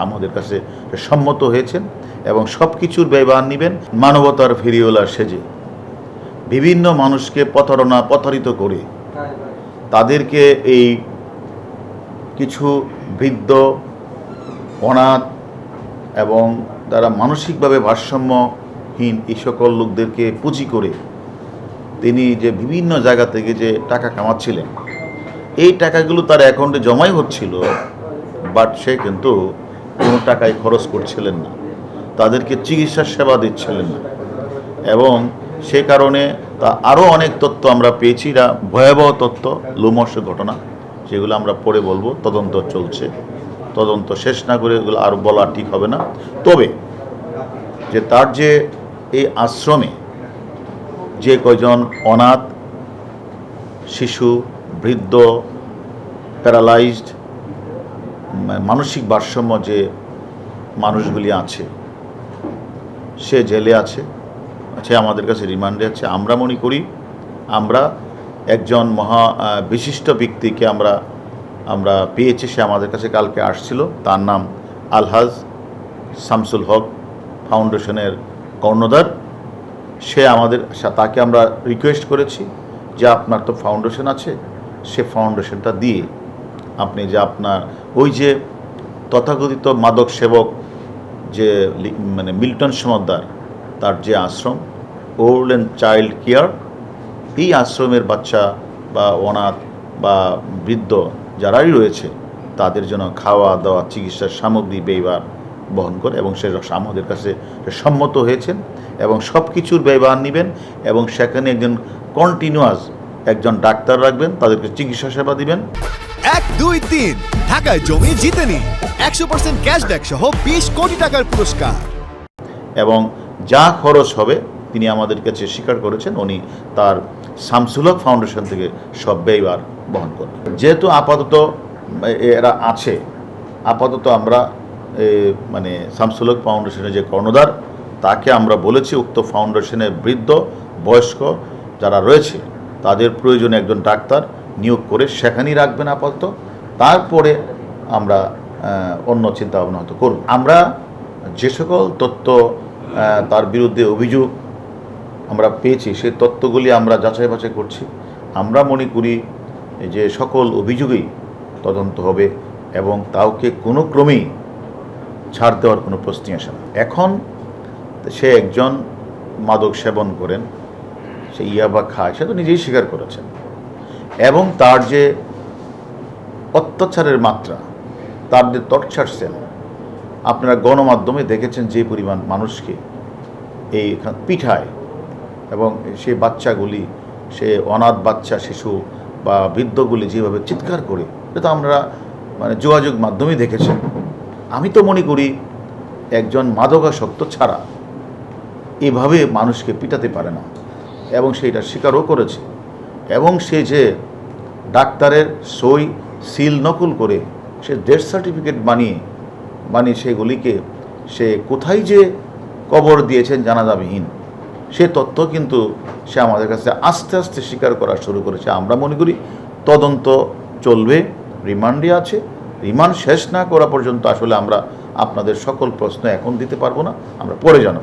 আমাদের কাছে সম্মত হয়েছেন এবং সব কিছুর ব্যবহার নেবেন। মানবতার ফেরিওলা সেজে বিভিন্ন মানুষকে প্রতারণা, প্রতারিত করে তাদেরকে এই কিছু বৃদ্ধ, অনাথ এবং তারা মানসিকভাবে ভারসাম্যহীন এই সকল লোকদেরকে পুঁজি করে তিনি যে বিভিন্ন জায়গা থেকে যে টাকা কামাচ্ছিলেন, এই টাকাগুলো তার অ্যাকাউন্টে জমাই হচ্ছিল বাট সে কিন্তু কোনো টাকায় খরচ করছিলেন না। তাদেরকে চিকিৎসা সেবা দিচ্ছিলেন না। এবং সে কারণে তা আরও অনেক তথ্য আমরা পেয়েছি। যা ভয়াবহ তথ্য লোমর্ষ ঘটনা সেগুলো আমরা পরে বলব। তদন্ত চলছে। তদন্ত শেষ না করে এগুলো আর বলা ঠিক হবে না। তবে যে তার যে এই আশ্রমে যে কয়জন অনাথ, শিশু, বৃদ্ধ, প্যারালাইজড মানসিক ভারসাম্য যে মানুষগুলি আছে, সে জেলে আছে সে আমাদের কাছে রিমান্ডে আছে। আমরা মনে করি আমরা একজন মহা বিশিষ্ট ব্যক্তিকে আমরা আমরা পেয়েছি, সে আমাদের কাছে কালকে আসছিল। তার নাম আলহাজ শামসুল হক ফাউন্ডেশনের কর্ণধার। সে আমাদের তাকে আমরা রিকোয়েস্ট করেছি যে আপনার তো ফাউন্ডেশন আছে, সে ফাউন্ডেশনটা দিয়ে আপনি যে আপনার ওই যে তথাকথিত মাদক সেবক যে মানে মিল্টন সমাদ্দার তার যে আশ্রম, ওল্ড অ্যান্ড চাইল্ড কেয়ার, এই আশ্রমের বাচ্চা বা অনাথ বা বৃদ্ধ যারাই রয়েছে, তাদের জন্য খাওয়া দাওয়া, চিকিৎসার সামগ্রী ব্যয়বার বহন করে এবং সে আমাদের কাছে সম্মত হয়েছেন এবং সব কিছুর ব্যয়ভার নেবেন এবং সেখানে একজন কন্টিনিউয়াস একজন ডাক্তার রাখবেন তাদেরকে চিকিৎসা সেবা দিবেন। এক দুই তিন। ঢাকায় জমি জিতে নিন। একশো পার্সেন্ট ক্যাশব্যাক সহ বিশ কোটি টাকার পুরস্কার। এবং যা খরচ হবে তিনি আমাদের কাছে স্বীকার করেছেন উনি তার শামসুলক ফাউন্ডেশন থেকে সব ব্যয়বার বহন করবেন। যেহেতু আপাতত এরা আছে আপাতত আমরা মানে শামসুলক ফাউন্ডেশনের যে কর্ণধার তাকে আমরা বলেছি উক্ত ফাউন্ডেশনের বৃদ্ধ বয়স্ক যারা রয়েছে তাদের প্রয়োজনে একজন ডাক্তার নিয়োগ করে সেখানেই রাখবেন আপাতত। তারপরে আমরা অন্য চিন্তা ভাবনা হয়তো করব। আমরা যে সকল তথ্য তার বিরুদ্ধে অভিযোগ আমরা পেয়েছি সেই তথ্যগুলি আমরা যাচাই বাছাই করছি। আমরা মনে করি যে সকল অভিযোগই তদন্ত হবে এবং তাওকে কোনো ক্রমেই ছাড় দেওয়ার কোনো প্রশ্নই আসে না। এখন সে একজন মাদক সেবন করেন। সে ইয়াবা খায় সে তো নিজেই স্বীকার করেছেন। এবং তার যে অত্যাচারের মাত্রা, তার যে টর্চার সেল আপনারা গণমাধ্যমে দেখেছেন যে পরিমাণ মানুষকে এই পিঠায় এবং সে বাচ্চাগুলি, সে অনাথ বাচ্চা, শিশু বা বৃদ্ধগুলি যেভাবে চিৎকার করে, এটা আমরা মানে যোগাযোগ মাধ্যমেই দেখেছেন। আমি তো মনে করি একজন মাদকাসক্ত ছাড়া এভাবে মানুষকে পিটাতে পারে না। এবং সেইটা স্বীকারও করেছে। এবং সে যে ডাক্তারের সই সিল নকল করে সে ডেথ সার্টিফিকেট বানিয়ে বানিয়ে সেগুলিকে সে কোথায় যে কবর দিয়েছেন জানাজাবিহীন সে তথ্য কিন্তু সে আমাদের কাছে আস্তে আস্তে স্বীকার করা শুরু করেছে। আমরা মনে করি তদন্ত চলবে, রিমান্ডে আছে। রিমান্ড শেষ না করা পর্যন্ত আসলে আমরা আপনাদের সকল প্রশ্ন এখন দিতে পারব না, আমরা পরে জানাব।